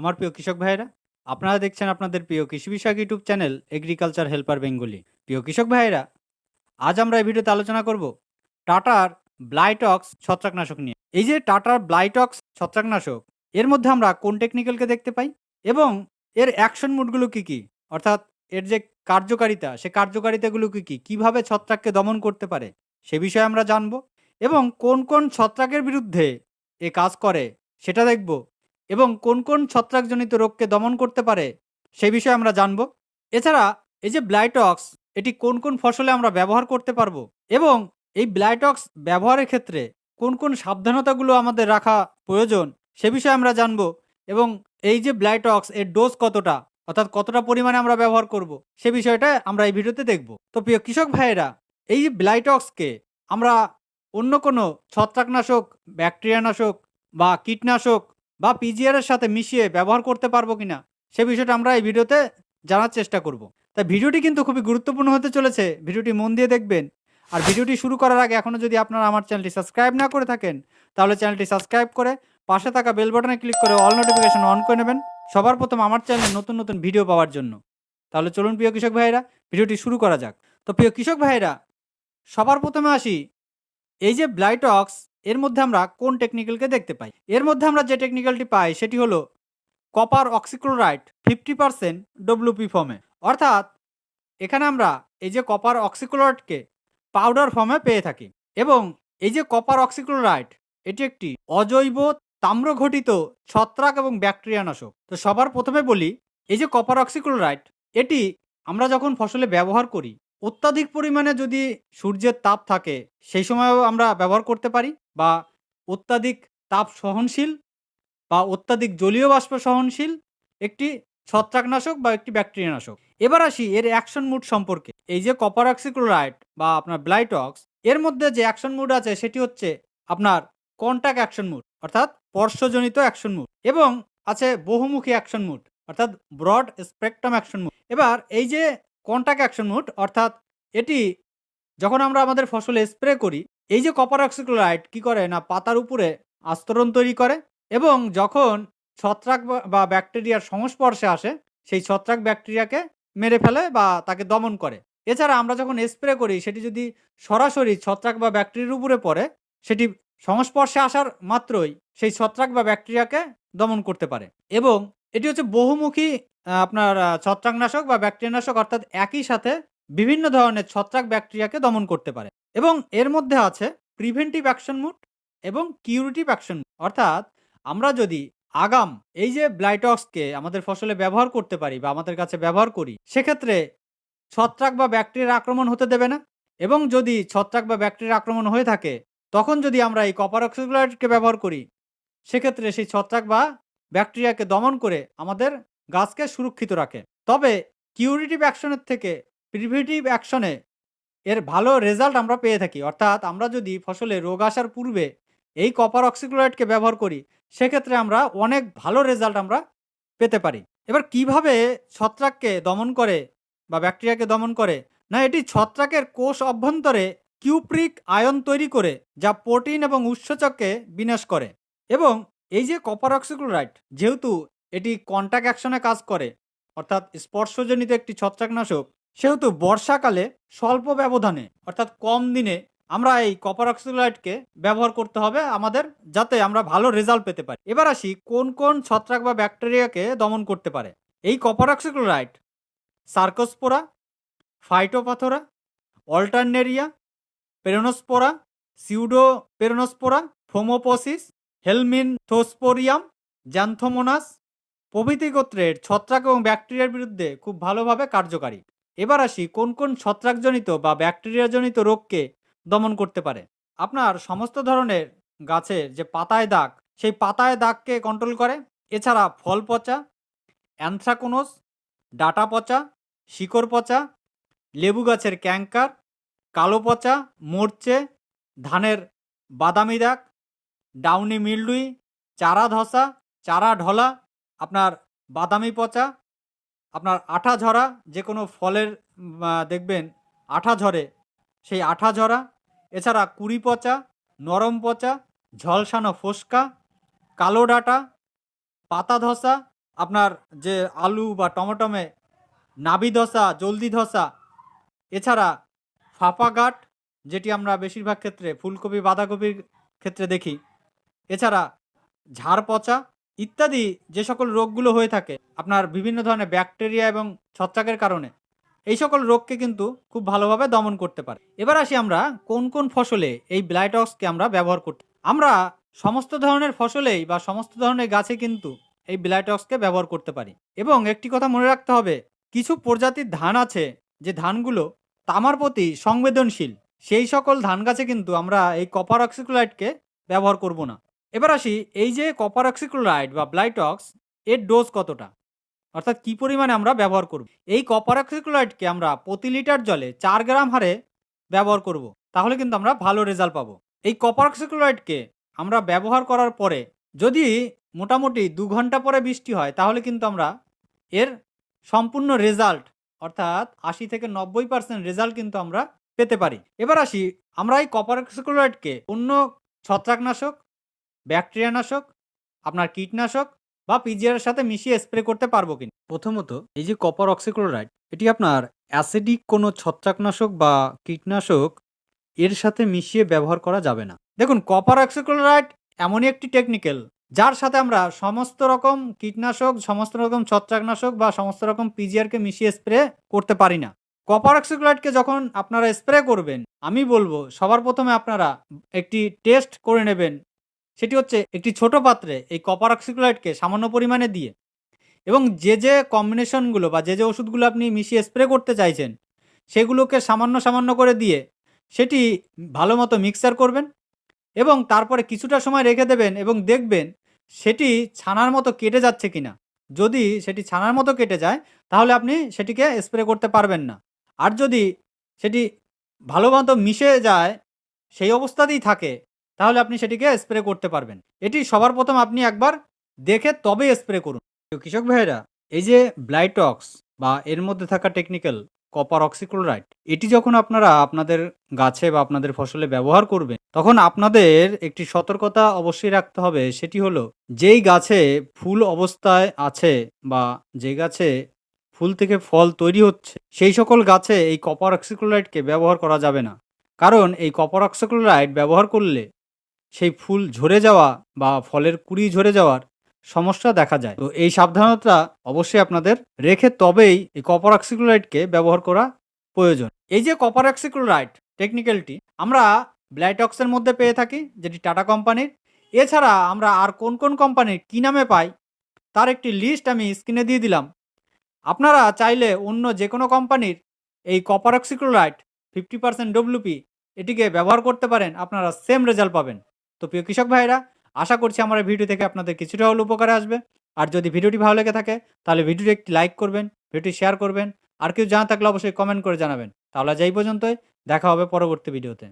আমার প্রিয় কৃষক ভাইয়েরা, আপনারা দেখছেন আপনাদের প্রিয় কৃষি বিষয়ক YouTube channel agriculture helper Bengali. প্রিয় কৃষক ভাইয়েরা, আজ আমরা এই ভিডিওতে আলোচনা করব টাটার ব্লাইটক্স ছত্রাকনাশক নিয়ে। এই যে টাটার ব্লাইটক্স ছত্রাকনাশক, এর মধ্যে আমরা কোন টেকনিক্যালকে দেখতে পাই এবং এর অ্যাকশন মুডগুলো কি কি? অর্থাৎ এর যে কার্যকারিতা, সে কার্যকারিতাগুলো কি কি? কীভাবে ছত্রাককে দমন করতে পারে? সে বিষয়ে আমরা জানব এবং কোন কোন ছত্রাকের বিরুদ্ধে এ কাজ করে, সেটা দেখব। এবং কোন কোন ছত্রাকজনিত রোগকে দমন করতে পারে সেই বিষয়ে আমরা জানব। এছাড়া এই যে ব্লাইটক্স, এটি কোন কোন ফসলে আমরা ব্যবহার করতে পারব এবং এই ব্লাইটক্স ব্যবহারের ক্ষেত্রে কোন কোন সাবধানতাগুলো আমাদের রাখা প্রয়োজন, সে বিষয়ে আমরা জানব এবং এই যে ব্লাইটক্স এর ডোজ কতটা, অর্থাৎ কতটা পরিমাণে আমরা ব্যবহার করব, সে বিষয়টা আমরা এই ভিডিওতে দেখব। তো প্রিয় কৃষক ভাইয়েরা, এই যে ব্লাইটক্সকে আমরা অন্য কোনো ছত্রাকনাশক, ব্যাকটেরিয়ানাশক বা কীটনাশক বা পিজিআর এর সাথে মিশিয়ে ব্যবহার করতে পারব কিনা, সে বিষয়টা আমরা এই ভিডিওতে জানার চেষ্টা করব। তাই ভিডিওটি কিন্তু খুবই গুরুত্বপূর্ণ হতে চলেছে, ভিডিওটি মন দিয়ে দেখবেন। আর ভিডিওটি শুরু করার আগে এখনও যদি আপনারা আমার চ্যানেলটি সাবস্ক্রাইব না করে থাকেন, তাহলে চ্যানেলটি সাবস্ক্রাইব করে পাশে থাকা বেল বাটনে ক্লিক করে অল নোটিফিকেশন অন করে নেবেন, সবার প্রথম আমার চ্যানেলে নতুন নতুন ভিডিও পাওয়ার জন্য। তাহলে চলুন প্রিয় কৃষক ভাইয়েরা, ভিডিওটি শুরু করা যাক। তো প্রিয় কৃষক ভাইয়েরা, সবার প্রথমে আসি। এই যে ব্লাইটক্স এর মধ্যে আমরা কোন টেকনিক্যালকে দেখতে পাই? এর মধ্যে আমরা যে টেকনিক্যালটি পাই, সেটি হলো copper oxychloride fifty percent WP ফর্মে অর্থাৎ এখানে আমরা এই যে কপার অক্সিক্লোরাইডকে পাউডার ফর্মে পেয়ে থাকি। এবং এই যে কপার অক্সিক্লোরাইড এটি একটি অজৈব তাম্র ঘটিত ছত্রাক এবং ব্যাকটেরিয়া নাশক তো সবার প্রথমে বলি, এই যে কপার অক্সিক্লোরাইড এটি আমরা যখন ফসলে ব্যবহার করি অত্যাধিক পরিমাণে যদি সূর্যের তাপ থাকে, সেই সময়ও আমরা ব্যবহার করতে পারি বা অত্যাধিক তাপ সহনশীল বা অত্যাধিক জলীয় বাষ্প সহনশীল একটি ছত্রাকনাশক বা একটি ব্যাকটেরিয়া নাশক এবার আসি এর অ্যাকশন মুড সম্পর্কে। এই যে কপার অক্সিক্লোরাইড বা আপনার ব্লাইটক্স এর মধ্যে যে অ্যাকশন মুড আছে সেটি হচ্ছে আপনার কন্টাক্ট অ্যাকশন মুড, অর্থাৎ স্পর্শজনিত অ্যাকশন মুড এবং আছে বহুমুখী অ্যাকশন মুড, অর্থাৎ ব্রড স্পেকট্রাম অ্যাকশন মুড। এবার এই যে কন্টাক্ট অ্যাকশন মুড অর্থাৎ এটি যখন আমরা আমাদের ফসলে স্প্রে করি, এই যে কপার অক্সিক্লোরাইড কী করে না, পাতার উপরে আস্তরণ তৈরি করে এবং যখন ছত্রাক বা ব্যাকটেরিয়ার সংস্পর্শে আসে, সেই ছত্রাক ব্যাকটেরিয়াকে মেরে ফেলে বা তাকে দমন করে। এছাড়া আমরা যখন স্প্রে করি, সেটি যদি সরাসরি ছত্রাক বা ব্যাকটেরিয়ার উপরে পড়ে, সেটি সংস্পর্শে আসার মাত্রই সেই ছত্রাক বা ব্যাকটেরিয়াকে দমন করতে পারে এবং এটি হচ্ছে বহুমুখী আপনার ছত্রাকনাশক বা ব্যাকটেরিয়ানাশক অর্থাৎ একই সাথে বিভিন্ন ধরনের ছত্রাক ব্যাকটেরিয়াকে দমন করতে পারে। এবং এর মধ্যে আছে প্রিভেন্টিভ অ্যাকশন মুড এবং কিউরিটিভ অ্যাকশন অর্থাৎ আমরা যদি আগাম এই যে ব্লাইটক্সকে আমাদের ফসলে ব্যবহার করতে পারি বা আমাদের কাছে ব্যবহার করি, সেক্ষেত্রে ছত্রাক বা ব্যাকটেরিয়ার আক্রমণ হতে দেবে না। এবং যদি ছত্রাক বা ব্যাকটেরিয়ার আক্রমণ হয়ে থাকে, তখন যদি আমরা এই কপার অক্সিক্লোরাইডকে ব্যবহার করি, সেক্ষেত্রে সেই ছত্রাক বা ব্যাকটেরিয়াকে দমন করে আমাদের গাছকে সুরক্ষিত রাখে। তবে কিউরিটিভ অ্যাকশনের থেকে প্রিভেটিভ অ্যাকশনে এর ভালো রেজাল্ট আমরা পেয়ে থাকি। অর্থাৎ আমরা যদি ফসলে রোগ আসার পূর্বে এই কপার অক্সিক্লোরাইডকে ব্যবহার করি, সেক্ষেত্রে আমরা অনেক ভালো রেজাল্ট আমরা পেতে পারি। এবার কীভাবে ছত্রাককে দমন করে বা ব্যাকটেরিয়াকে দমন করে? না, এটি ছত্রাকের কোষ অভ্যন্তরে কিউপ্রিক আয়ন তৈরি করে, যা প্রোটিন এবং উৎসেচককে বিনাশ করে এবং এই যে কপার অক্সিক্লোরাইড যেহেতু এটি কন্ট্যাক্ট অ্যাকশনে কাজ করে, অর্থাৎ স্পর্শজনিত একটি ছত্রাকনাশক, সেহেতু বর্ষাকালে স্বল্প ব্যবধানে, অর্থাৎ কম দিনে আমরা এই কপার অক্সিক্লোরাইডকে ব্যবহার করতে হবে আমাদের যাতে আমরা ভালো রেজাল্ট পেতে পারি। এবার আসি কোন কোন ছত্রাক বা ব্যাকটেরিয়াকে দমন করতে পারে। এই copper oxychloride Cercospora Phytophthora Alternaria Peronospora pseudo Peronospora Phomopsis Helminthosporium Xanthomonas প্রভৃতি গোত্রের ছত্রাক এবং ব্যাকটেরিয়ার বিরুদ্ধে খুব ভালোভাবে কার্যকারী। এবার আসি কোন কোন ছত্রাকজনিত বা ব্যাকটেরিয়াজনিত রোগকে দমন করতে পারে। আপনার সমস্ত ধরনের গাছের যে পাতায় দাগ, সেই পাতায় দাগকে কন্ট্রোল করে। এছাড়া ফল পচা, অ্যানথ্রাকোনোস, ডাটা পচা, শিকড় পচা, লেবু গাছের ক্যাঙ্কার কালো পচা, মরচে, ধানের বাদামি দাগ ডাউনি মিল্ডুই, চারা ধসা, চারা ঢলা, আপনার বাদামি পচা, আপনার আঠা ঝরা, যে কোনো ফলের দেখবেন আঠা ঝরে, সেই আঠা ঝরা। এছাড়া কুড়ি পচা, নরম পচা, ঝলসানো ফোসকা, কালো ডাঁটা, পাতা ধসা, আপনার যে আলু বা টমেটোমে নাবি ধসা, জলদি ধসা। এছাড়া ফাঁপা গাঁট যেটি আমরা বেশিরভাগ ক্ষেত্রে ফুলকপি, বাঁধাকপির ক্ষেত্রে দেখি এছাড়া ঝাড়, পচা ইত্যাদি যে সকল রোগগুলো হয়ে থাকে আপনার বিভিন্ন ধরনের ব্যাকটেরিয়া এবং ছত্রাকের কারণে, এই সকল রোগকে কিন্তু খুব ভালোভাবে দমন করতে পারে। এবার আসি আমরা কোন কোন ফসলে এই ব্লাইটক্সকে আমরা ব্যবহার করতে আমরা সমস্ত ধরনের ফসলেই বা সমস্ত ধরনের গাছে কিন্তু এই ব্লাইটক্সকে ব্যবহার করতে পারি। এবং একটি কথা মনে রাখতে হবে, কিছু প্রজাতির ধান আছে যে ধানগুলো তামার প্রতি সংবেদনশীল, সেই সকল ধান গাছে কিন্তু আমরা এই কপার অক্সিক্লোরাইডকে ব্যবহার করব না। এবার আসি, এই যে কপার অক্সিক্লোরাইড বা ব্লাইটক্স এর ডোজ কতটা? অর্থাৎ কি পরিমাণে আমরা ব্যবহার করব? এই কপার অক্সিক্লোরাইডকে আমরা প্রতি লিটার জলে চার গ্রাম হারে ব্যবহার করব, তাহলে কিন্তু আমরা ভালো রেজাল্ট পাবো। এই কপার অক্সিক্লোরাইডকে আমরা ব্যবহার করার পরে যদি মোটামুটি দু ঘণ্টা পরে বৃষ্টি হয়, তাহলে কিন্তু আমরা এর সম্পূর্ণ রেজাল্ট অর্থাৎ আশি থেকে নব্বই পার্সেন্ট রেজাল্ট কিন্তু আমরা পেতে পারি। এবার আসি, আমরা এই কপার অক্সিক্লোরাইডকে অন্য ছত্রাকনাশক ব্যাকটেরিয়ানাশক আপনার কীটনাশক বা পিজিআর সাথে মিশিয়ে স্প্রে করতে পারব কিনা? প্রথমত এই যে কপার অক্সিক্লোরাইড এটি আপনার অ্যাসিডিক কোনো ছত্রাকনাশক বা কীটনাশক এর সাথে মিশিয়ে ব্যবহার করা যাবে না। দেখুন কপার অক্সিক্লোরাইড এমনই একটি টেকনিক্যাল যার সাথে আমরা সমস্ত রকম কীটনাশক সমস্ত রকম ছত্রাকনাশক বা সমস্ত রকম পিজিআরকে মিশিয়ে স্প্রে করতে পারি না। কপার অক্সিক্লোরাইডকে যখন আপনারা স্প্রে করবেন আমি বলব সবার প্রথমে আপনারা একটি টেস্ট করে নেবেন সেটি হচ্ছে একটি ছোট পাত্রে এই কপার অক্সিক্লোরাইডকে সামান্য পরিমাণে দিয়ে এবং যে যে কম্বিনেশনগুলো বা যে যে ওষুধগুলো আপনি মিশিয়ে স্প্রে করতে চাইছেন, সেগুলোকে সামান্য সামান্য করে দিয়ে সেটি ভালো মতো মিক্সার করবেন এবং তারপরে কিছুটা সময় রেখে দেবেন এবং দেখবেন সেটি ছানার মতো কেটে যাচ্ছে কিনা। যদি সেটি ছানার মতো কেটে যায়, তাহলে আপনি সেটিকে স্প্রে করতে পারবেন না। আর যদি সেটি ভালো মতো মিশে যায়, সেই অবস্থাতেই থাকে তাহলে আপনি সেটিকে স্প্রে করতে পারবেন। এটি সবার প্রথম আপনি একবার দেখে তবে স্প্রে করুন। কৃষক ভাইয়েরা, এই যে ব্লাইটক্স বা এর মধ্যে থাকা টেকনিক্যাল কপার অক্সিক্লোরাইড এটি যখন আপনারা আপনাদের গাছে বা আপনাদের ফসলে ব্যবহার করবেন, তখন আপনাদের একটি সতর্কতা অবশ্যই রাখতে হবে। সেটি হলো, যেই গাছে ফুল অবস্থায় আছে বা যে গাছে ফুল থেকে ফল তৈরি হচ্ছে, সেই সকল গাছে এই কপার অক্সিক্লোরাইডকে ব্যবহার করা যাবে না। কারণ এই কপার অক্সিক্লোরাইড ব্যবহার করলে সেই ফুল ঝরে যাওয়া বা ফলের কুড়ি ঝরে যাওয়ার সমস্যা দেখা যায়। তো এই সাবধানতা অবশ্যই আপনাদের রেখে তবেই এই কপার অক্সিক্লোরাইডকে ব্যবহার করা প্রয়োজন। এই যে কপার অক্সিক্লোরাইড টেকনিক্যালটি আমরা ব্লাইটক্সের মধ্যে পেয়ে থাকি, যেটি টাটা কোম্পানির এছাড়া আমরা আর কোন কোন কোম্পানির কী নামে পাই, তার একটি লিস্ট আমি স্ক্রিনে দিয়ে দিলাম। আপনারা চাইলে অন্য যে কোনো কোম্পানির এই copper oxychloride fifty percent WP এটিকে ব্যবহার করতে পারেন, আপনারা সেম রেজাল্ট পাবেন। তো প্রিয় কৃষক ভাইরা আশা করছি আমার ভিডিও থেকে আপনাদের কিছুটা হলেও উপকারে আসবে। আর যদি ভিডিওটি ভালো লেগে থাকে, তাহলে ভিডিওটি একটি লাইক করবেন, ভিডিওটি শেয়ার করবেন, আর কেউ জানা থাকলে অবশ্যই কমেন্ট করে জানাবেন। তাহলে যাই পর্যন্তই, দেখা হবে পরবর্তী ভিডিওতে।